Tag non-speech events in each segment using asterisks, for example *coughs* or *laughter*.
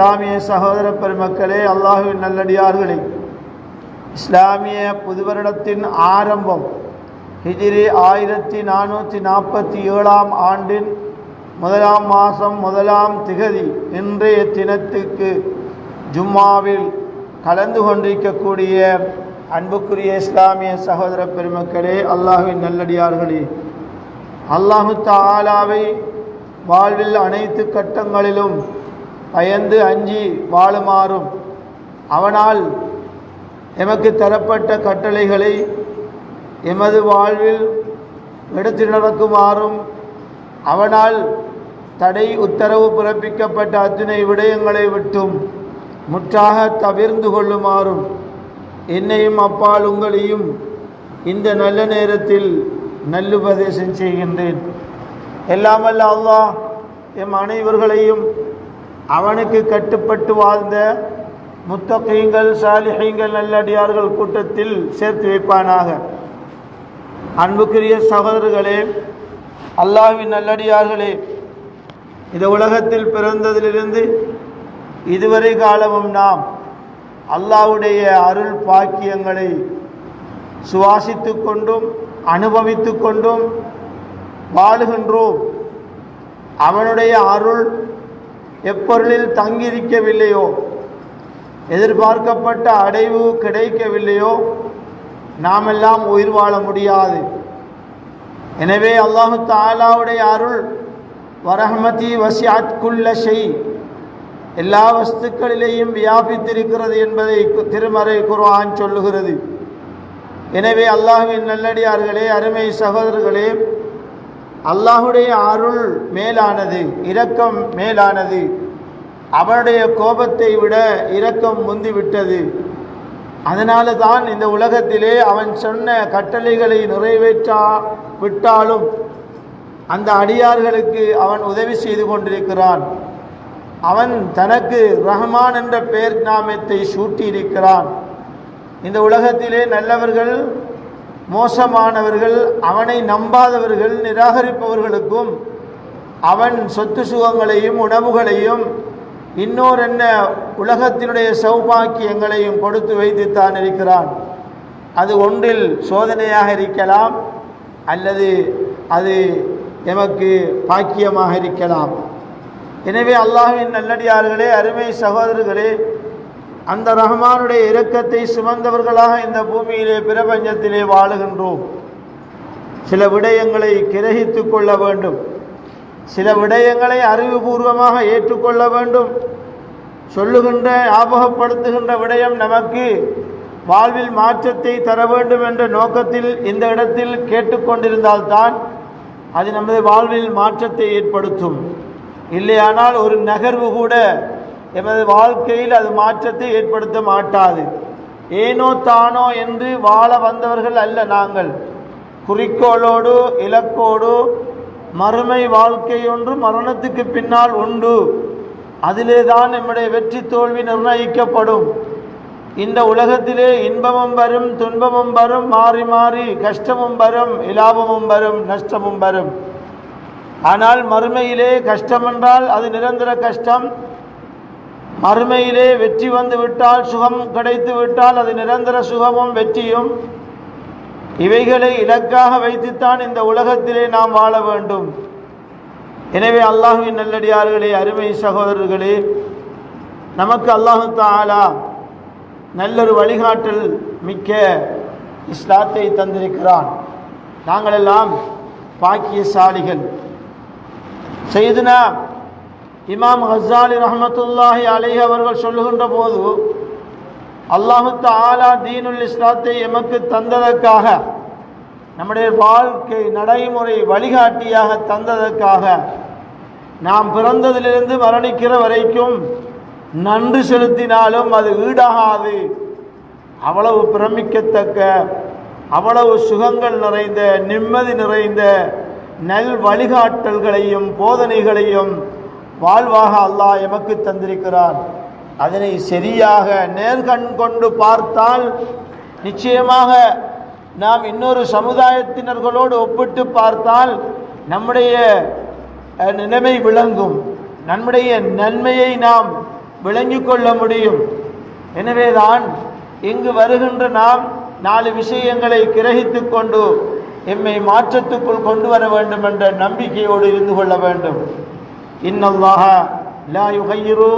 இஸ்லாமிய சகோதர பெருமக்களே அல்லாஹுவின் நல்லடியார்களே இஸ்லாமிய புது வருடத்தின் ஆரம்பம் ஹிஜிரி ஆயிரத்தி நானூற்றி நாற்பத்தி ஏழாம் ஆண்டின் முதலாம் மாதம் முதலாம் திகதி இன்றைய தினத்துக்கு ஜும்மாவில் கலந்து கொண்டிருக்கக்கூடிய அன்புக்குரிய இஸ்லாமிய சகோதர பெருமக்களே அல்லாஹுவின் நல்லடியார்களே அல்லாஹு தாலாவை வாழ்வில் அனைத்து கட்டங்களிலும் பயந்து அஞ்சி வாழுமாறும் அவனால் எமக்கு தரப்பட்ட கட்டளைகளை எமது வாழ்வில் எடுத்து நடக்குமாறும் அவனால் தடை உத்தரவு பிறப்பிக்கப்பட்ட அத்தனை விடயங்களை விட்டும் முற்றாக தவிர்ந்து கொள்ளுமாறும் என்னையும் அப்பால் உங்களையும் இந்த நல்ல நேரத்தில் நல்லுபதேசம் செய்கின்றேன். எல்லாமல்ல அல்லாஹ் எம் அனைவர்களையும் அவனுக்கு கட்டுப்பட்டு வாழ்ந்த முத்தகைங்கள் சாலிஹைங்கள் நல்லடியார்கள் கூட்டத்தில் சேர்த்து வைப்பானாக. அன்புக்குரிய சகோதரர்களே அல்லாஹ்வின் நல்லடியார்களே இந்த உலகத்தில் பிறந்ததிலிருந்து இதுவரை காலமும் நாம் அல்லாவுடைய அருள் பாக்கியங்களை சுவாசித்து கொண்டும் அனுபவித்து கொண்டும் வாழுகின்றோம். அவனுடைய அருள் எப்பொருளில் தங்கியிருக்கவில்லையோ? எதிர்பார்க்கப்பட்ட அடைவு கிடைக்கவில்லையோ? நாமெல்லாம் உயிர் வாழ முடியாது. எனவே அல்லாஹு தாலாவுடைய அருள் வரஹமதி வசியாத்குள்ள செய் எல்லா வஸ்துக்களிலேயும் வியாபித்திருக்கிறது என்பதை திருமறை குர்ஆன் சொல்லுகிறது. எனவே அல்லாஹுவின் நல்லடியார்களே அருமை சகோதரர்களே அல்லாஹுடைய அருள் மேலானது இரக்கம் மேலானது. அவனுடைய கோபத்தை விட இரக்கம் முந்திவிட்டது அதனால தான் இந்த உலகத்திலே அவன் சொன்ன கட்டளைகளை நிறைவேற்றா விட்டாலும் அந்த அடியார்களுக்கு அவன் உதவி செய்து கொண்டிருக்கிறான். அவன் தனக்கு ரஹ்மான் என்ற பெயர் நாமத்தை சூட்டியிருக்கிறான். இந்த உலகத்திலே நல்லவர்கள் மோசமானவர்கள் அவனை நம்பாதவர்கள் நிராகரிப்பவர்களுக்கும் அவன் சொத்து சுகங்களையும் உணவுகளையும் இன்னொரு என்ன உலகத்தினுடைய சௌபாக்கியங்களையும் கொடுத்து வைத்துத்தான் இருக்கிறான். அது ஒன்றில் சோதனையாக இருக்கலாம் அல்லது அது எமக்கு பாக்கியமாக இருக்கலாம். எனவே அல்லாஹின் நல்லடியார்களே அருமை சகோதரர்களே அந்த ரஹ்மானுடைய இரக்கத்தை சுமந்தவர்களாக இந்த பூமியிலே பிரபஞ்சத்திலே வாழுகின்றோம். சில விடயங்களை கிரகித்து கொள்ள வேண்டும். சில விடயங்களை அறிவுபூர்வமாக ஏற்றுக்கொள்ள வேண்டும். சொல்லுகின்ற ஞாபகப்படுத்துகின்ற விடயம் நமக்கு வாழ்வில் மாற்றத்தை தர வேண்டும் என்ற நோக்கத்தில் இந்த இடத்தில் கேட்டுக்கொண்டிருந்தால்தான் அது நமது வாழ்வில் மாற்றத்தை ஏற்படுத்தும். இல்லையானால் ஒரு நகர்வு கூட எமது வாழ்க்கையில் அது மாற்றத்தை ஏற்படுத்த மாட்டாது. ஏனோ தானோ என்று வாழ வந்தவர்கள் அல்ல நாங்கள். குறிக்கோளோடு இலக்கோடு மறுமை வாழ்க்கை ஒன்று மரணத்துக்கு பின்னால் உண்டு. அதிலே தான் நம்முடைய வெற்றி தோல்வி நிர்ணயிக்கப்படும். இந்த உலகத்திலே இன்பமும் வரும் துன்பமும் வரும் மாறி மாறி கஷ்டமும் வரும் இலாபமும் வரும் நஷ்டமும் வரும். ஆனால் மறுமையிலே கஷ்டம் என்றால் அது நிரந்தர கஷ்டம். மறுமையிலே வெற்றி வந்து விட்டால் சுகம் கிடைத்து விட்டால் அது நிரந்தர சுகமும் வெற்றியும். இவைகளை இலக்காக வைத்துத்தான் இந்த உலகத்திலே நாம் வாழ வேண்டும். எனவே அல்லாஹுவின் நல்லடியார்களே அருமை சகோதரர்களே நமக்கு அல்லாஹு தாலா நல்லொரு வழிகாட்டல் மிக்க இஸ்லாத்தை தந்திருக்கிறான். நாங்கள் எல்லாம் பாக்கியசாலிகள். செய்துனா இமாம் ஹசாலி ரஹமத்துல்லாஹி அலை அவர்கள் சொல்லுகின்ற போது அல்லாஹு தாலா தீனுல் இஸ்லாத்தை எமக்கு தந்ததற்காக நம்முடைய வாழ்க்கை நடைமுறை வழிகாட்டியாக தந்ததற்காக நாம் பிறந்ததிலிருந்து மரணிக்கிற வரைக்கும் நன்றி செலுத்தினாலும் அது ஈடாகாது. அவ்வளவு பிரமிக்கத்தக்க அவ்வளவு சுகங்கள் நிறைந்த நிம்மதி நிறைந்த நல் வழிகாட்டல்களையும் போதனைகளையும் வாழ்வாக அல்லாஹ் எமக்கு தந்திருக்கிறான். அதனை சரியாக நேர்கண் கொண்டு பார்த்தால் நிச்சயமாக நாம் இன்னொரு சமுதாயத்தினர்களோடு ஒப்பிட்டு பார்த்தால் நம்முடைய நிலைமை விளங்கும். நம்முடைய நன்மையை நாம் விளங்கி கொள்ள முடியும். எனவேதான் இங்கு வருகின்ற நாம் நாலு விஷயங்களை கிரகித்து கொண்டு எம்மை மாற்றத்துக்குள் கொண்டு வர வேண்டும் என்ற நம்பிக்கையோடு இருந்து கொள்ள வேண்டும். இன்னல்லாஹ லா யுகையிரு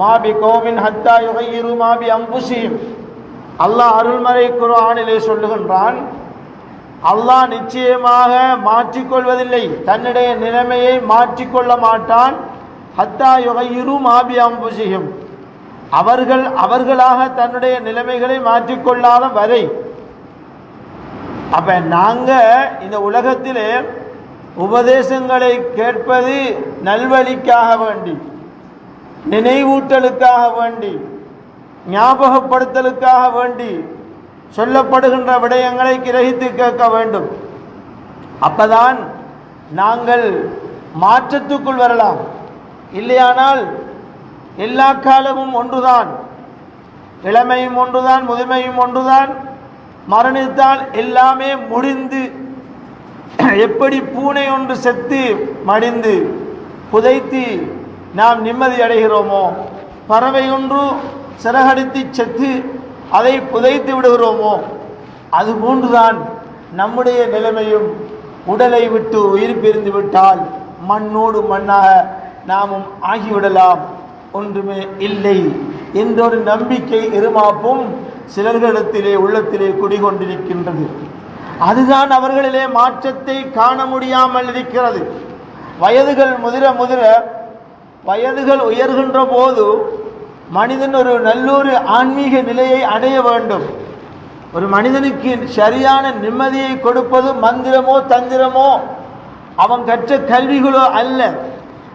மாபி கோவின் ஹத்தா யுகையிரு மாபி அம்புசியும் அல்லாஹ் அருள்மறை குரானிலே சொல்லுகின்றான் அல்லாஹ் நிச்சயமாக மாற்றிக்கொள்வதில்லை. தன்னுடைய நிலைமையை மாற்றிக்கொள்ள மாட்டான். ஹத்தா யுகையிரு மாபி அம்புசியும் அவர்கள் அவர்களாக தன்னுடைய நிலைமைகளை மாற்றிக்கொள்ளாத வரை அப்ப நாங்க இந்த உலகத்திலே உபதேசங்களை கேட்பது நல்வழிக்காக வேண்டி நினைவூட்டலுக்காக வேண்டி ஞாபகப்படுத்தலுக்காக வேண்டி சொல்லப்படுகின்ற விடயங்களை கிரகித்து கேட்க வேண்டும். அப்பதான் நாங்கள் மாற்றத்துக்குள் வரலாம். இல்லையானால் எல்லா காலமும் ஒன்றுதான். இளமையும் ஒன்றுதான் முதுமையும் ஒன்றுதான். மரணித்தால் எல்லாமே முடிந்து *coughs* எப்படி பூனை ஒன்று செத்து மடிந்து புதைத்து நாம் நிம்மதி அடைகிறோமோ பறவை ஒன்று சிறகடித்து செத்து அதை புதைத்து விடுகிறோமோ அதுபோன்றுதான் நம்முடைய நிலைமையும். உடலை விட்டு உயிர் பிரிந்து விட்டால் மண்ணோடு மண்ணாக நாமும் ஆகிவிடலாம். ஒன்றுமே இல்லை என்றொரு நம்பிக்கை இருமாப்பும் சிலர்களிடத்திலே உள்ளத்திலே குடிகொண்டிருக்கின்றது. அதுதான் அவர்களிலே மாற்றத்தை காண முடியாமல் இருக்கிறது. வயதுகள் முதிர முதிர வயதுகள் உயர்கின்ற போது மனிதன் ஒரு நல்லொரு ஆன்மீக நிலையை அடைய வேண்டும். ஒரு மனிதனுக்கு சரியான நிம்மதியை கொடுப்பது மந்திரமோ தந்திரமோ அவன் கற்ற கல்விகளோ அல்ல.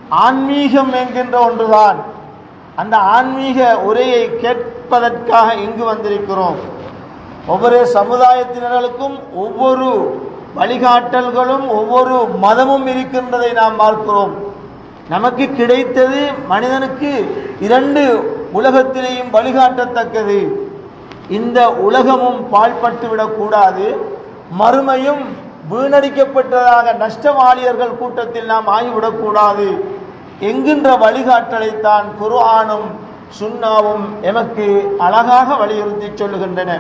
ஆன்மீகம் என்கின்ற ஒன்றுதான். அந்த ஆன்மீக உரையை கேட்பதற்காக இங்கு வந்திருக்கிறோம். ஒவ்வொரு சமுதாயத்தினர்களுக்கும் ஒவ்வொரு வழிகாட்டல்களும் ஒவ்வொரு மதமும் இருக்கின்றதை நாம் பார்க்கிறோம். நமக்கு கிடைத்தது மனிதனுக்கு இரண்டு உலகத்திலேயும் வழிகாட்டத்தக்கது. இந்த உலகமும் பாழ்பட்டு விடக்கூடாது. மறுமையும் வீணடிக்கப்பட்டதாக நஷ்டவாளியர்கள் கூட்டத்தில் நாம் ஆகிவிடக்கூடாது. என்கின்ற வழிகாட்டலைத்தான் குர்ஆனும் சுன்னாவும் எமக்கு அழகாக வலியுறுத்தி சொல்லுகின்றன.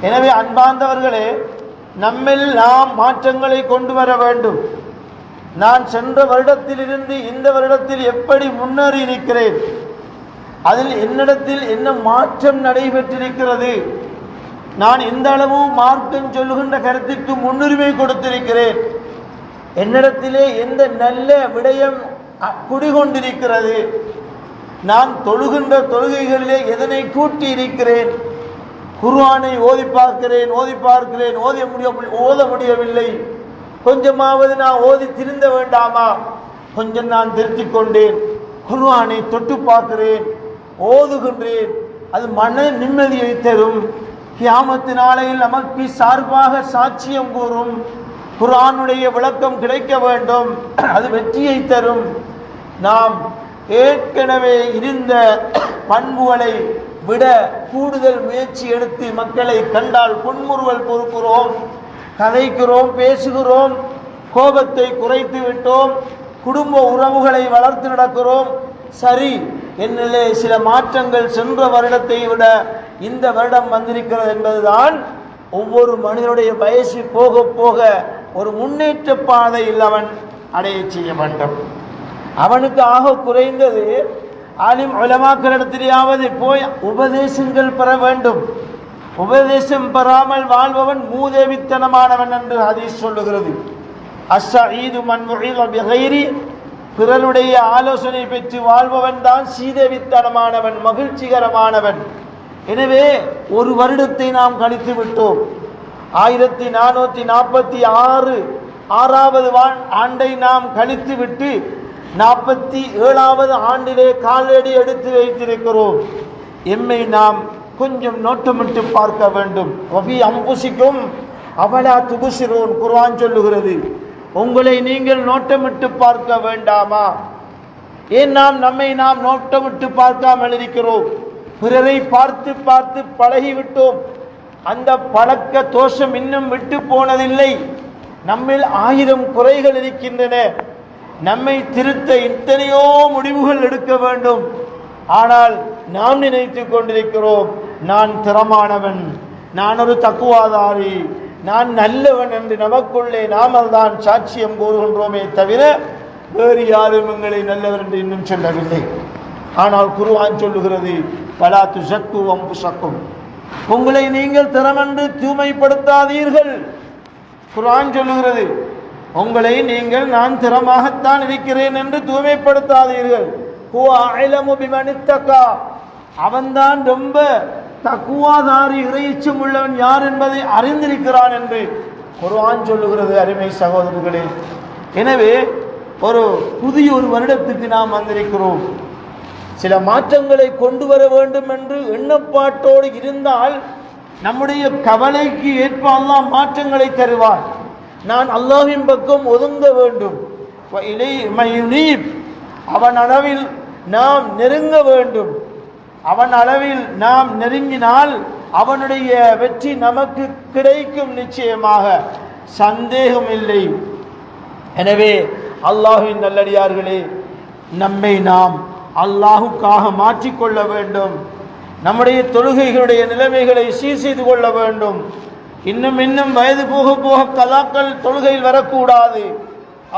எனவே அன்பார்ந்தவர்களே நம்மில் நாம் மாற்றங்களை கொண்டு வர வேண்டும். நான் சென்ற வருடத்திலிருந்து இந்த வருடத்தில் எப்படி முன்னேறி இருக்கிறேன் அதில் என்னிடத்தில் என்ன மாற்றம் நடைபெற்றிருக்கிறது? நான் எந்த அளவு மார்க்கம் சொல்லுகின்ற கருத்துக்கு முன்னுரிமை கொடுத்திருக்கிறேன். என்னிடத்திலே எந்த நல்ல விடயம் குடிகொண்டிருக்கிறது? நான் தொழுகின்ற தொழுகைகளிலே எதனை கூட்டி இருக்கிறேன் குர்ஆனை ஓதி பார்க்கிறேன் ஓதி பார்க்கிறேன் ஓத முடிய ஓத முடியவில்லை. கொஞ்சமாவது நான் ஓதி திருந்த வேண்டாமா? கொஞ்சம் நான் திருத்திக் கொண்டேன். குர்ஆனை தொட்டு பார்க்கிறேன் ஓதுகின்றேன். அது மன நிம்மதியை தரும். கியாமத்து நாளையில் நமக்கு சார்பாக சாட்சியம் கூறும். குர்ஆனுடைய விளக்கம் கிடைக்க வேண்டும். அது வெற்றியை தரும். நாம் ஏற்கனவே இருந்த பண்புகளை விட கூடுதல் முயற்சி எடுத்து மக்களை கண்டால் புன்முறுவல் பொறுக்கிறோம். கதைக்கிறோம் பேசுகிறோம் கோபத்தை குறைத்து விட்டோம் குடும்ப உறவுகளை வளர்த்து நடக்கிறோம். சரி என்னிலே சில மாற்றங்கள் சென்ற வருடத்தை விட இந்த வருடம் வந்திருக்கிறது என்பதுதான் ஒவ்வொரு மனிதனுடைய வயசு போக போக ஒரு முன்னேற்ற பாதையில் அவன் அடைய செய்ய வேண்டும். அவனுக்கு ஆக குறைந்தது ஆலிம் உலமாக்களிடத்திலேயாவது போய் உபதேசங்கள் பெற வேண்டும். உபதேசம் பெறாமல் வாழ்பவன் மூதேவித்தனமானவன் என்று ஹதீஸ் சொல்லுகிறது. அஸ்ஸஈது மன் பிறருடைய ஆலோசனை பெற்று வாழ்பவன் தான் சீதேவித்தனமானவன் மகிழ்ச்சிகரமானவன். எனவே ஒரு வருடத்தை நாம் கழித்து விட்டோம். ஆயிரத்தி நானூற்றி நாற்பத்தி ஆறு ஆறாவது ஆண்டை நாம் கழித்து விட்டு நாற்பத்தி ஏழாவது ஆண்டிலே காலடி எடுத்து வைத்திருக்கிறோம். எம்மை நாம் கொஞ்சம் நோட்டமிட்டு பார்க்க வேண்டும். ரவி அம்புசிக்கும் அவலா துகுசிரோன் குர்வான் சொல்லுகிறது. உங்களை நீங்கள் நோட்டமிட்டு பார்க்க வேண்டாமா? ஏன் நாம் நம்மை நாம் நோட்டமிட்டு பார்க்காமல் இருக்கிறோம்? பிறரை பார்த்து பார்த்து பழகிவிட்டோம். அந்த பழக்க தோஷம் இன்னும் விட்டு போனதில்லை. நம்மில் ஆயிரம் குறைகள் இருக்கின்றன. நம்மை திருத்த எத்தனையோ முடிவுகள் எடுக்க வேண்டும். ஆனால் நாம் நினைத்துக் கொண்டிருக்கிறோம் நான் திறமானவன் நான் ஒரு தக்குவாதாரி நான் நல்லவன் என்று நமக்குள்ளே நாமல் தான் சாட்சியம் கூறுகின்றோமே தவிர வேறு யாரும் எங்களை நல்லவர் என்று இன்னும் சொல்லவில்லை. ஆனால் குருவான் சொல்லுகிறது பலா துசக்கு வம்பு சக்கும் உங்களை நீங்கள் திறமென்று தூய்மைப்படுத்தாதீர்கள். குரான் சொல்லுகிறது உங்களை நீங்கள் நான் திறமாகத்தான் இருக்கிறேன் என்று தூய்மைப்படுத்தாதீர்கள். அவன்தான் ரொம்ப தக்குவாதாரி இறைச்சம் உள்ளவன் யார் என்பதை அறிந்திருக்கிறான் என்று குர்ஆன் சொல்லுகிறது அருமை சகோதரர்களே. எனவே ஒரு புதிய ஒரு வருடத்துக்கு நாம் வந்திருக்கிறோம். சில மாற்றங்களை கொண்டு வர வேண்டும் என்று எண்ணப்பாட்டோடு இருந்தால் நம்முடைய கவலைக்கு ஏற்ப மாற்றங்களை தருவார். நான் அல்லாஹின் பக்கம் ஒதுங்க வேண்டும். அவன் அளவில் நாம் நெருங்க வேண்டும். அவன் அளவில் நாம் நெருங்கினால் அவனுடைய வெற்றி நமக்கு கிடைக்கும் நிச்சயமாக. சந்தேகம் இல்லை. எனவே அல்லாஹுவின் நல்லடியார்களே நம்மை நாம் அல்லாஹுக்காக மாற்றிக்கொள்ள வேண்டும். நம்முடைய தொழுகைகளுடைய நிலைமைகளை சீர் செய்து கொள்ள வேண்டும். இன்னும் இன்னும் வயது போக போக கலாக்கள் தொழுகையில் வரக்கூடாது.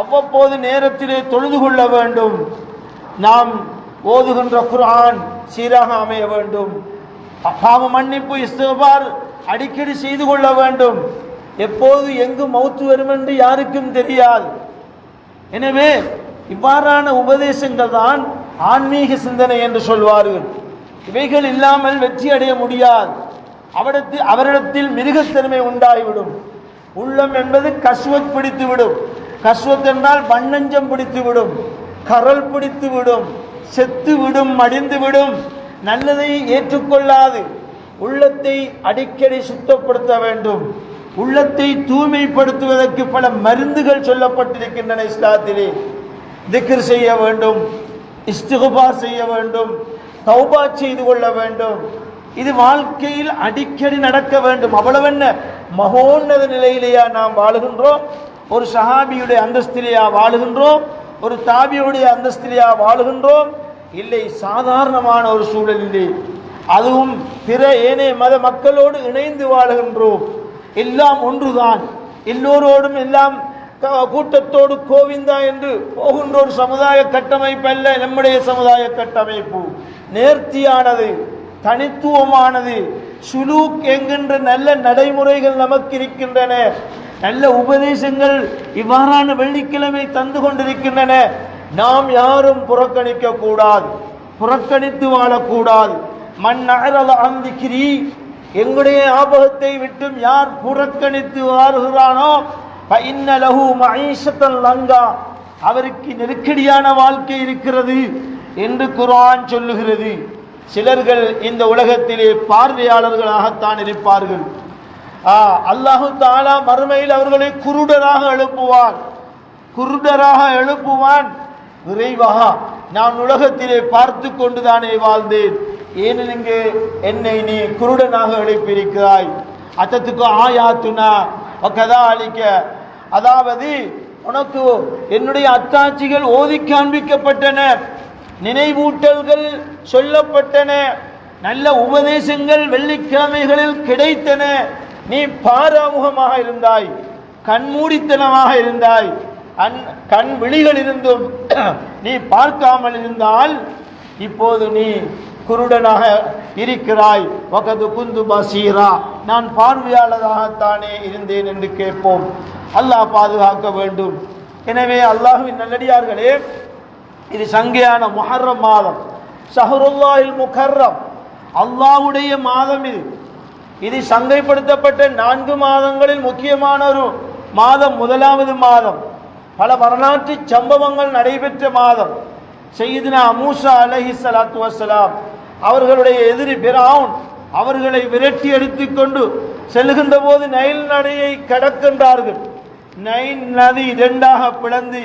அவ்வப்போது நேரத்திலே தொழுது கொள்ள வேண்டும். நாம் ஓதுகின்ற குர்ஆன் சீராக அமைய வேண்டும். பாவ மன்னிப்பு இஸ்தபார் அடிக்கடி செய்து கொள்ள வேண்டும். எப்போது எங்கு மௌத்து வரும் என்று யாருக்கும் தெரியாது. எனவே இவ்வாறான உபதேசங்கள் தான் ஆன்மீக சிந்தனை என்று சொல்வார்கள். இவைகள் இல்லாமல் வெற்றி அடைய முடியாது. அவரிடத்தில் அவரிடத்தில் மிருகத்தன்மை உண்டாகிவிடும் உள்ளம் என்பது கஸ்வத் பிடித்துவிடும். கஸ்வத் என்றால் வண்ணஞ்சம் பிடித்துவிடும். கரல் பிடித்து விடும் செத்து விடும் மடிந்து விடும் நல்லதை ஏற்றுக்கொள்ளாது. உள்ளத்தை அடிக்கடி சுத்தப்படுத்த வேண்டும். உள்ளத்தை தூய்மைப்படுத்துவதற்கு பல மருந்துகள் சொல்லப்பட்டிருக்கின்றன இஸ்லாத்திலே. திக்ர் செய்ய வேண்டும். இஸ்திகுபார் செய்ய வேண்டும். தௌபா செய்து கொள்ள வேண்டும். இது வாழ்க்கையில் அடிக்கடி நடக்க வேண்டும். அவ்வளவு என்ன மகோன்னத நிலையிலேயா நாம் வாழுகின்றோம்? ஒரு சஹாபியுடைய அந்தஸ்திலேயா வாழுகின்றோம்? ஒரு தாபியுடைய அந்தஸ்திலேயா வாழுகின்றோம்? இல்லை சாதாரணமான ஒரு சூழலிலே அதுவும் பிற ஏனைய மத மக்களோடு இணைந்து வாழுகின்றோம். எல்லாம் ஒன்றுதான். எல்லோரோடும் எல்லாம் கூட்டத்தோடு கோவிந்தா என்று போகின்ற ஒரு சமுதாய கட்டமைப்பு அல்ல நம்முடைய சமுதாய கட்டமைப்பு. நேர்த்தியானது. தனித்துவமானது. சுலூக் என்கின்ற நல்ல நடைமுறைகள் நமக்கு இருக்கின்றன நல்ல உபதேசங்கள் இவ்வாறான வெள்ளிக்கிழமை தந்து கொண்டிருக்கின்றன. நாம் யாரும் புறக்கணிக்க கூடாது புறக்கணித்து வாழக்கூடாது. மண் அகரல எங்களுடைய ஞாபகத்தை விட்டும் யார் புறக்கணித்து வாழ்கிறானோ இன்ன லஹு லங்கா. அவருக்கு நெருக்கடியான வாழ்க்கை இருக்கிறது என்று குர்ஆன் சொல்லுகிறது. சிலர்கள் இந்த உலகத்திலே பார்வையாளர்களாகத்தான் இருப்பார்கள். ஆ, அல்லாஹு தாலா மறுமையில் அவர்களை குருடராக எழுப்புவான். குருடராக எழுப்புவான். விரைவாக நான் உலகத்திலே பார்த்து கொண்டுதானே வாழ்ந்தேன். ஏன் இங்கு என்னை நீ குருடனாக எழுப்பியிருக்கிறாய். அத்தத்துக்கு ஆயாத்துனா கதா அளிக்க அதாவது உனக்கு என்னுடைய அத்தாட்சிகள் ஓதி காண்பிக்கப்பட்டன. நினைவூட்டல்கள் சொல்லப்பட்டன. நல்ல உபதேசங்கள் வெள்ளிக்கிழமைகளில் கிடைத்தன. நீ பாராமுகமாக இருந்தாய் கண்மூடித்தனமாக இருந்தாய் அன் கண் விழிகள் இருந்தும் *clears throat* நீ பார்க்காமல் இருந்தால் இப்போது நீ குருடனாக இருக்கிறாய். வகது குந்து பசீரா நான் பார்வையாளராகத்தானே இருந்தேன் என்று கேட்போம். அல்லாஹ் பாதுகாக்க வேண்டும். எனவே அல்லாஹுவின் நல்லடியார்களே இது சங்கையான முஹர்ரம் மாதம். ஷஹருல்லாஹில் முகர்ரம். அல்லாஹ்வுடைய மாதம் இது. இது சங்கைப்படுத்தப்பட்ட நான்கு மாதங்களில் முக்கியமான ஒரு மாதம் முதலாவது மாதம். பல வரலாற்று சம்பவங்கள் நடைபெற்ற மாதம். செய்தினா மூசா அலஹி சலாத்து வசலாம் அவர்களுடைய எதிரி பிராவுன் அவர்களை விரட்டி எடுத்துக்கொண்டு செல்கின்ற போது நைல் நதியை கடக்கின்றார்கள். நைல் நதி இரண்டாக பிளந்து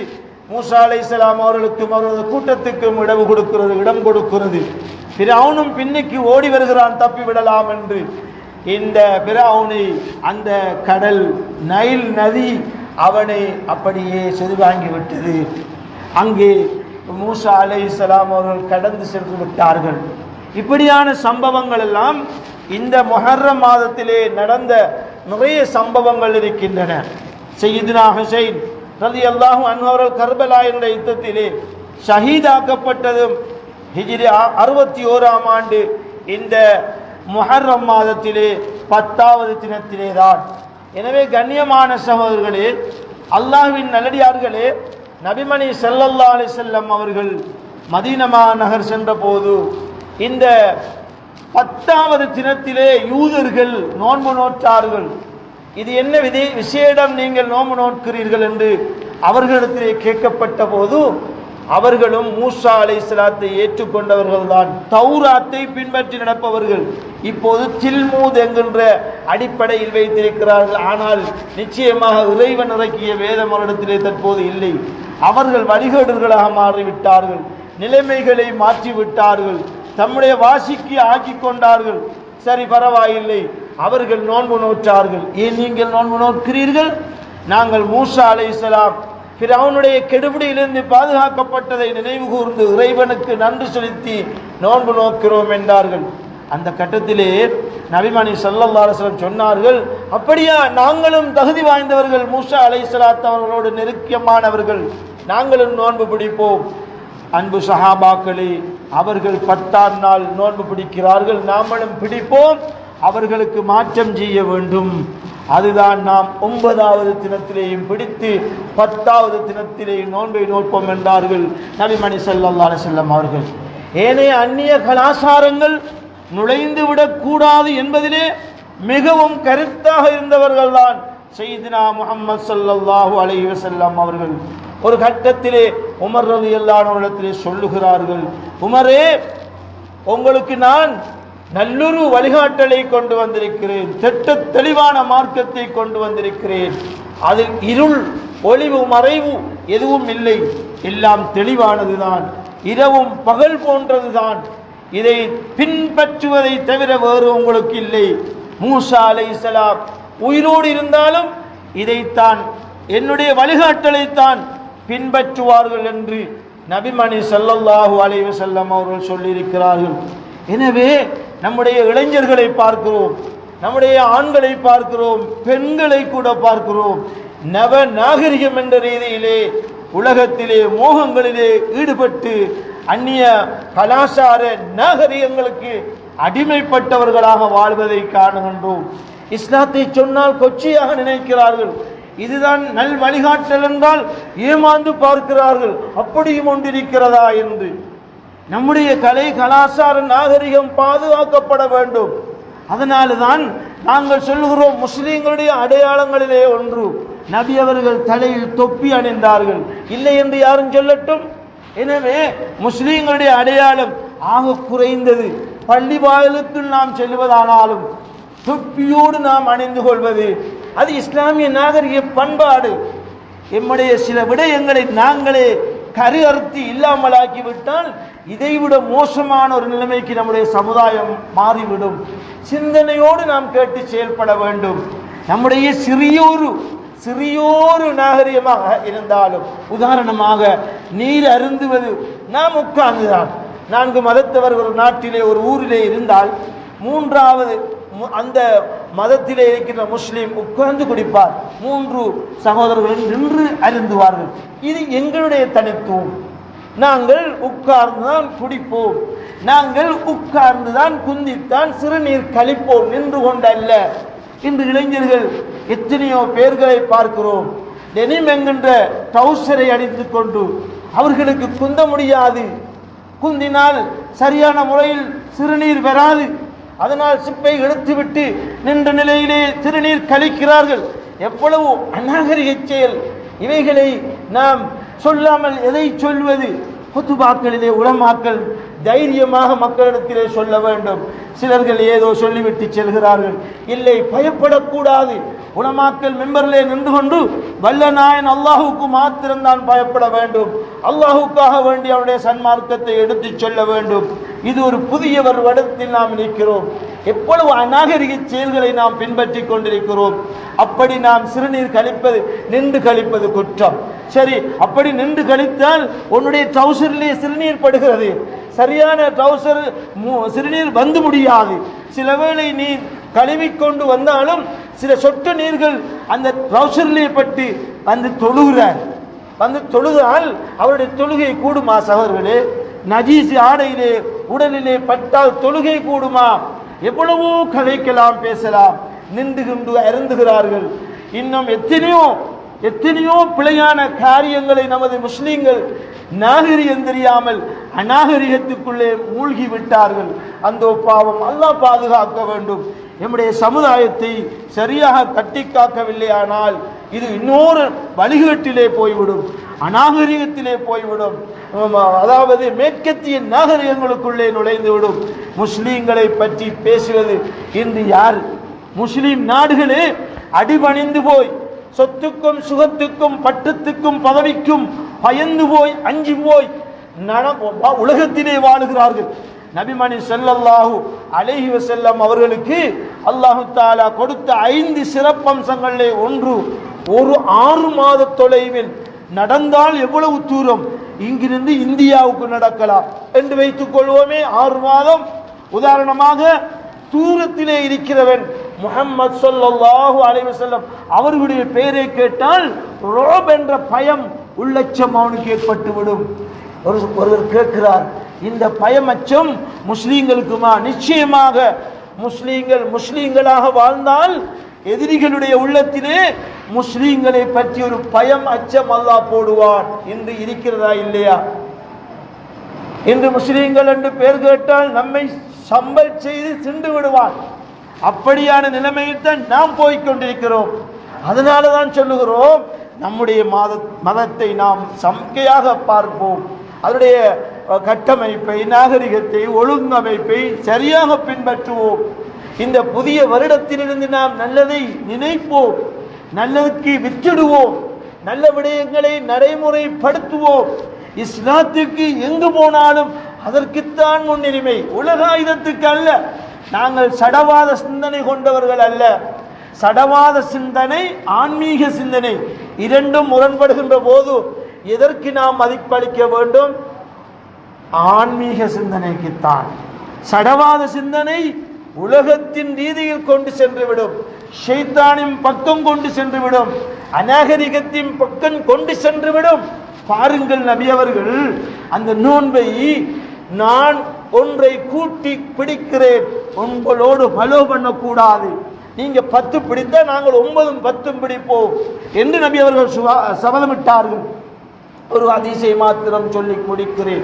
மூசா அலைஹிஸ்ஸலாம் அவர்களுக்கும் அவரது கூட்டத்துக்கும் இடம் கொடுக்கிறது இடம் கொடுக்கிறது. பிறவுனும் பின்னுக்கு ஓடி வருகிறான் தப்பி விடலாம் என்று. இந்த பிறவுனை அந்த கடல் நைல் நதி அவனை அப்படியே செதுவாங்கி விட்டது. அங்கே மூசா அலை இஸ்லாம் அவர்கள் கடந்து சென்று விட்டார்கள். இப்படியான சம்பவங்கள் எல்லாம் இந்த மொஹர்ர மாதத்திலே நடந்த நிறைய சம்பவங்கள் இருக்கின்றன. செய்தினா ஹுசைன் ரதி அல்லாஹும் அன்வர்கள் கர்பலா என்ற யுத்தத்திலே ஷஹீதாக்கப்பட்டதும் ஹிஜிரி அறுபத்தி ஓராம் ஆண்டு இந்த முஹர்ரம் மாதத்திலே பத்தாவது தினத்திலே தான் எனவே கண்ணியமான சகோதரர்களே அல்லாஹ்வின் நல்லடியார்களே நபிமணி செல்லல்லா அலி செல்லம் அவர்கள் மதீனமா நகர் சென்றபோது இந்த பத்தாவது தினத்திலே யூதர்கள் நோன்பு நோற்றார்கள். இது என்ன விதி? விசேடம் நீங்கள் நோம்பு நோக்கிறீர்கள் என்று அவர்களிடத்திலே கேட்கப்பட்ட போது அவர்களும் மூசா அலை சிலாத்தை ஏற்றுக்கொண்டவர்கள் தான் தௌராத்தை பின்பற்றி நடப்பவர்கள் இப்போது தில்மூத் என்கின்ற அடிப்படையில் வைத்திருக்கிறார்கள். ஆனால் நிச்சயமாக இறைவன் இறக்கிய வேதம் அவரிடத்திலே தற்போது இல்லை. அவர்கள் வழிகேடுகளாக மாறிவிட்டார்கள். நிலைமைகளை மாற்றிவிட்டார்கள். தம்முடைய வாசிக்கு ஆக்கி கொண்டார்கள் சரி பரவாயில்லை. அவர்கள் நோன்பு நோற்றார்கள். ஏன் நீங்கள் நோன்பு நோக்கிறீர்கள்? நாங்கள் மூசா அலைஹிஸ்ஸலாம் பிறவனுடைய கெடுபிடியிலிருந்து பாதுகாக்கப்பட்டதை நினைவு கூர்ந்து இறைவனுக்கு நன்றி செலுத்தி நோன்பு நோக்கிறோம் என்றார்கள். அந்த கட்டத்திலே நபிமணி ஸல்லல்லாஹு சொன்னார்கள் அப்படியா நாங்களும் தகுதி வாய்ந்தவர்கள் மூசா அலைஹிஸ்ஸலாத் அவர்களோடு நெருக்கமானவர்கள் நாங்களும் நோன்பு பிடிப்போம். அன்பு சஹாபாக்களே அவர்கள் பத்தாம் நாள் நோன்பு பிடிக்கிறார்கள் நாமளும் பிடிப்போம். அவர்களுக்கு மாற்றம் செய்ய வேண்டும். அதுதான் நாம் ஒன்பதாவது தினத்திலேயும் பிடித்து பத்தாவது தினத்திலேயும் நோன்பை நோட்போம் என்றார்கள் நபிமணி ஸல்லல்லாஹு செல்லம் அவர்கள். ஏனைய அந்நிய கலாச்சாரங்கள் நுழைந்து விடக்கூடாது என்பதிலே மிகவும் கருத்தாக இருந்தவர்கள்தான். செய்தினா முகமது சல்லாஹூ அலைஹி வசல்லாம் அவர்கள் ஒரு கட்டத்திலே உமர் ரவி அவர்களிடத்திலே சொல்லுகிறார்கள் உமரே உங்களுக்கு நான் நல்லொரு வழிகாட்டலை கொண்டு வந்திருக்கிறேன் திட்ட தெளிவான மார்க்கத்தை கொண்டு வந்திருக்கிறேன். அதில் இருள் ஒளிவு மறைவு எதுவும் இல்லை. எல்லாம் தெளிவானதுதான். இரவும் பகல் போன்றதுதான். இதை பின்பற்றுவதை தவிர வேறு உங்களுக்கு இல்லை. மூசா அலைஹிஸ்ஸலாம் உயிரோடு இருந்தாலும் இதைத்தான் என்னுடைய வழிகாட்டலைத்தான் பின்பற்றுவார்கள் என்று நபிமணி ஸல்லல்லாஹு அலைவு செல்லம் அவர்கள் சொல்லியிருக்கிறார்கள். எனவே நம்முடைய இளைஞர்களை பார்க்கிறோம் நம்முடைய ஆண்களை பார்க்கிறோம் பெண்களை கூட பார்க்கிறோம். நவ நாகரிகம் என்ற ரீதியிலே உலகத்திலே மோகங்களிலே ஈடுபட்டு அந்நிய கலாச்சார நாகரிகங்களுக்கு அடிமைப்பட்டவர்களாக வாழ்வதை காணுகின்றோம். இஸ்லாத்தை சொன்னால் கொச்சியாக நினைக்கிறார்கள். இதுதான் நல் வழிகாட்டல் என்றால் ஏமாந்து பார்க்கிறார்கள். அப்படியும் ஒன்றிருக்கிறதா என்று. நம்முடைய கலை கலாச்சார நாகரிகம் பாதுகாக்கப்பட வேண்டும். அதனால தான் நாங்கள் சொல்கிறோம் முஸ்லீம்களுடைய அடையாளங்களிலே ஒன்று. நபி அவர்கள் தலையில் தொப்பி அணிந்தார்கள். இல்லை என்று யாரும் சொல்லட்டும். எனவே முஸ்லீம்களுடைய அடையாளம் ஆக குறைந்தது. பள்ளி வாயிலுக்கு நாம் செல்வதானாலும் தொப்பியோடு நாம் அணிந்து கொள்வது. அது இஸ்லாமிய நாகரிக பண்பாடு. எம்முடைய சில விடயங்களை நாங்களே கரு அறுத்து இல்லாமலாக்கிவிட்டால் இதைவிட மோசமான ஒரு நிலைமைக்கு நம்முடைய சமுதாயம் மாறிவிடும். சிந்தனையோடு நாம் கேட்டு செயல்பட வேண்டும். நம்முடைய சிறியோரு சிறியோரு நாகரிகமாக இருந்தாலும் உதாரணமாக நீர் அருந்துவது நாம் உட்கார்ந்துதான். நான்கு மதத்தவர் ஒரு நாட்டிலே ஒரு ஊரிலே இருந்தால் மூன்றாவது அந்த மதத்திலே இருக்கின்ற முஸ்லீம் உட்கார்ந்து குடிப்பார். மூன்று சகோதரர்கள் நின்று அருந்துவார்கள். இது எங்களுடைய தனித்துவம். நாங்கள் உட்கார்ந்துதான் குடிப்போம். நாங்கள் உட்கார்ந்துதான் குந்தித்தான் சிறுநீர் கழிப்போம். நின்று கொண்டல்ல. இன்று இளைஞர்கள் எத்தனையோ பேர்களை பார்க்கிறோம். டெனிம் என்கின்ற டவுசரை அடித்துக் கொண்டு அவர்களுக்கு குந்த முடியாது. குந்தினால் சரியான முறையில் சிறுநீர் வராது. அதனால் சிப்பை இழுத்துவிட்டு நின்ற நிலையிலே திருநீர் கழிக்கிறார்கள். எவ்வளவு அநாகரிக செயல். இவைகளை நாம் சொல்லாமல் எதை சொல்வது? குத்துபாக்களிலே உளமாக்கள் தைரியமாக மக்களிடத்திலே சொல்ல வேண்டும். சிலர்கள் ஏதோ சொல்லிவிட்டு செல்கிறார்கள். இல்லை பயப்படக்கூடாது. உலமாக்கள் மெம்பரிலே நின்று கொண்டு வல்ல நாயன் அல்லாஹுக்கு மாத்திரம்தான் பயப்பட வேண்டும். அல்லாஹுக்காக வேண்டி அவருடைய சன்மார்க்கத்தை எடுத்துச் சொல்ல வேண்டும். இது ஒரு புதிய வருடத்தில் நாம் நிற்கிறோம். எவ்வளவு அநாகரிக செயல்களை நாம் பின்பற்றி கொண்டிருக்கிறோம். அப்படி நாம் சிறுநீர் கழிப்பது நின்று கழிப்பது குற்றம். சரி அப்படி நின்று கழித்தால் உன்னுடைய ட்ரௌசரிலே சிறுநீர் படுகிறது. சரியான ட்ரௌசர் மு- சிறுநீர் வந்து முடியாது. சில வேளை நீ கழுவிக்கொண்டு வந்தாலும் சில சொட்டு நீர்கள் அந்த ட்ரௌசர்லேயே பட்டு வந்து தொழுகிறார் வந்து தொழுதால் அவருடைய தொழுகை கூடுமா சகோதரர்களே? நஜீசி ஆடையிலே உடலிலே பட்டால் தொழுகை கூடுமா? எவ்வளவோ கதைக்கலாம் பேசலாம். நின்று கொண்டு அருந்துகிறார்கள். இன்னும் எத்தனையோ எத்தனையோ பிழையான காரியங்களை நமது முஸ்லீம்கள் நாகரிகம் தெரியாமல் அநாகரிகத்துக்குள்ளே மூழ்கி விட்டார்கள். அந்த பாவம் அல்லாஹ் பாதுகாக்க வேண்டும். நம்முடைய சமுதாயத்தை சரியாக கட்டி காக்கவில்லையானால் இது இன்னொரு வழிகேட்டிலே போய்விடும். அநாகரிகத்திலே போய்விடும். அதாவது மேற்கத்திய நாகரிகங்களுக்குள்ளே நுழைந்துவிடும். முஸ்லீம்களை பற்றி பேசுவது இன்று யார்? முஸ்லீம் நாடுகளே அடிபணிந்து போய் சொத்துக்கும் சுகத்துக்கும் பட்டத்துக்கும் பதவிக்கும் பயந்து போய் அஞ்சு போய் நட- வா- உலகத்திலே வாழுகிறார்கள். நபிமணி செல்லல்லாஹு அலைஹி செல்லம் அவர்களுக்கு அல்லாஹு தாலா கொடுத்த ஐந்து சிறப்பம்சங்களிலே ஒன்று ஒரு ஆறு மாத தொலைவில் நடந்தால் எவ்வளவு தூரம்? இங்கிருந்து இந்தியாவுக்கு நடக்கலாம் என்று வைத்துக் கொள்வோமே. ஆறு மாதம். உதாரணமாக தூரத்திலே இருக்கிறவன் முகம்மது சொல்லல்லாஹு அலைவு வஸல்லம் அவர்களுடைய பெயரை கேட்டால் ரோப் என்ற பயம் உள்ளச்சம் அவனுக்கு ஏற்பட்டுவிடும். ஒரு ஒருவர் கேட்கிறார் இந்த பயமச்சம் முஸ்லீம்களுக்குமா? நிச்சயமாக முஸ்லீம்கள் முஸ்லீம்களாக வாழ்ந்தால் எதிரிகளுடைய உள்ளத்திலே முஸ்லீம்களை பற்றி ஒரு பயம் அச்சம் அல்லாஹ் போடுவான். என்று இருக்கிறதா இல்லையா? இன்று முஸ்லீம்கள் என்று பெயர் கேட்டால் நம்மை சம்பல் செய்து சிண்டு விடுவான். அப்படியான நிலைமையில் தான் நாம் போய்க் கொண்டிருக்கிறோம் அதனால தான் சொல்லுகிறோம் நம்முடைய மத மதத்தை நாம் சம்கையாக பார்ப்போம். அதனுடைய கட்டமைப்பை நாகரிகத்தை ஒழுங்கமைப்பை சரியாக பின்பற்றுவோம். இந்த புதிய வருடத்திலிருந்து நாம் நல்லதை நினைப்போம். நல்லதுக்கு வித்திடுவோம். நல்ல விடயங்களை நடைமுறைப்படுத்துவோம். இஸ்லாத்துக்கு எங்கு போனாலும் அதற்குத்தான் முன்னுரிமை. உலகாயுதத்துக்கு அல்ல. நாங்கள் சடவாத சிந்தனை கொண்டவர்கள் அல்ல. சடவாத சிந்தனை ஆன்மீக சிந்தனை இரண்டும் முரண்படுகின்ற போது எதற்கு நாம் மதிப்பளிக்க வேண்டும்? ஆன்மீக சிந்தனைக்குத்தான். சடவாத சிந்தனை உலகத்தின் ரீதியில் கொண்டு சென்றுவிடும். ஷைத்தானின் பக்கம் கொண்டு சென்றுவிடும். அநாகரிகத்தின் பக்கம் கொண்டு சென்றுவிடும். பாருங்கள் நபி அவர்கள் அந்த நோன்பை நான் ஒன்றை கூட்டி பிடிக்கிறேன். உங்களோடு பலோ பண்ணக்கூடாது. நீங்க பத்து பிடித்தால் நாங்கள் ஒன்பதும் பத்தும் பிடிப்போம். என்று நபி அவர்கள் சுவா- சபதமிட்டார்கள். ஒரு அதிசய மாத்திரம் சொல்லி முடிக்கிறேன்.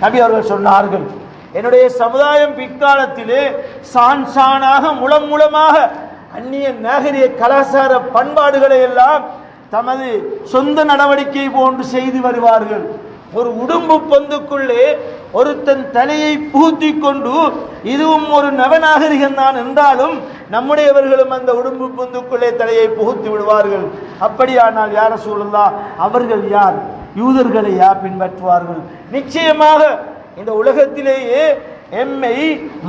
நபி அவர்கள் சொன்னார்கள் என்னுடைய சமுதாயம் பிற்காலத்திலே சான் சானாக முளம் மூலமாக அந்நிய நாகரிக கலாச்சார பண்பாடுகளை எல்லாம் தமது சொந்த நடவடிக்கை போன்று செய்து வருவார்கள். ஒரு உடும்பு பந்துக்குள்ளே ஒருத்தன் தலையை புகுத்தி கொண்டு இதுவும் ஒரு நவநாகரிகம் தான் என்றாலும் நம்முடையவர்களும் அந்த உடும்பு புந்துக்குள்ளே தலையை புகுத்தி விடுவார்கள். அப்படியானால் யார சூழலா அவர்கள் யார்? யூதர்களை யார் பின்பற்றுவார்கள்? நிச்சயமாக இந்த உலகத்திலேயே எம்மை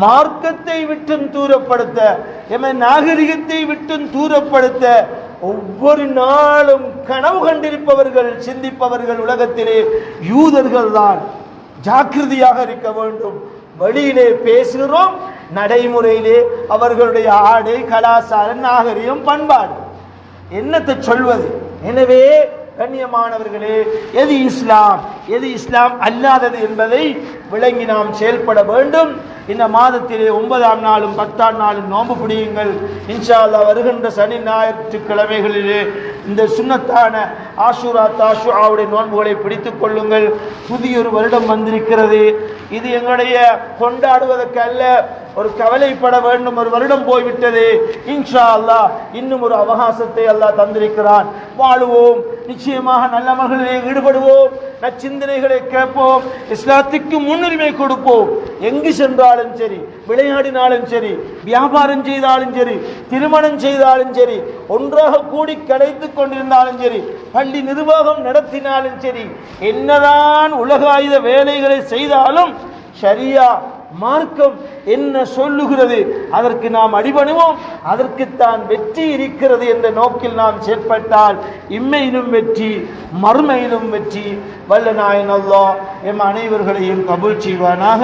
மார்க்கத்தை விட்டும் தூரப்படுத்த எம்மை நாகரிகத்தை விட்டும் தூரப்படுத்த ஒவ்வொரு நாளும் கனவு கண்டிருப்பவர்கள் சிந்திப்பவர்கள் உலகத்திலே யூதர்கள் தான். ஜாக்கிரதையாக இருக்க வேண்டும். வழியிலே பேசுகிறோம் நடைமுறையிலே அவர்களுடைய ஆடை கலாச்சாரம் நாகரிகம் பண்பாடு. என்னத்தை சொல்வது? எனவே கண்ணியமானவர்களே எது இஸ்லாம்? எது இஸ்லாம் அல்லாதது என்பதை விளங்கி நாம் செயல்பட வேண்டும். இந்த மாதத்திலே ஒன்பதாம் நாளும் பத்தாம் நாளும் நோன்பு பிடியுங்கள் இன்ஷா அல்லாஹ் வருகின்ற சனி ஞாயிற்றுக்கிழமைகளிலே இந்த சுண்ணத்தான ஆஷூரா தாஷுஆவுடைய நோன்புகளை பிடித்துக் கொள்ளுங்கள். புதிய ஒரு வருடம் வந்திருக்கிறது. இது எங்களுடைய கொண்டாடுவதற்கு அல்ல ஒரு கவலைப்பட வேண்டும். ஒரு வருடம் போய்விட்டது. இன்ஷா அல்லாஹ் இன்னும் ஒரு அவகாசத்தை அல்லாஹ் தந்திருக்கிறான். வாழுவோம். நிச்சயமாக நல்ல மகளிலே ஈடுபடுவோம். நச்சிந்தனைகளை கேட்போம். இஸ்லாத்துக்கு முன்னுரிமை கொடுப்போம். எங்கு சென்றாலும் சரி விளையாடினாலும் சரி வியாபாரம் செய்தாலும் சரி திருமணம் செய்தாலும் சரி ஒன்றாக கூடி கிடைத்து கொண்டிருந்தாலும் சரி பள்ளி நிர்வாகம் நடத்தினாலும் சரி என்னதான் உலக ஆயுத வேலைகளை செய்தாலும் சரியா மார்க்கம் என்ன சொல்லுகிறது? அதற்கு நாம் அடிபணுவோம். அதற்குத்தான் வெற்றி இருக்கிறது என்ற நோக்கில் நாம் செயற்பட்டால் இம்மையிலும் வெற்றி மறுமையிலும் வெற்றி. வல்ல நாயன் அல்லாஹ் எம் அனைவர்களையும் கபூல் செய்வானாக.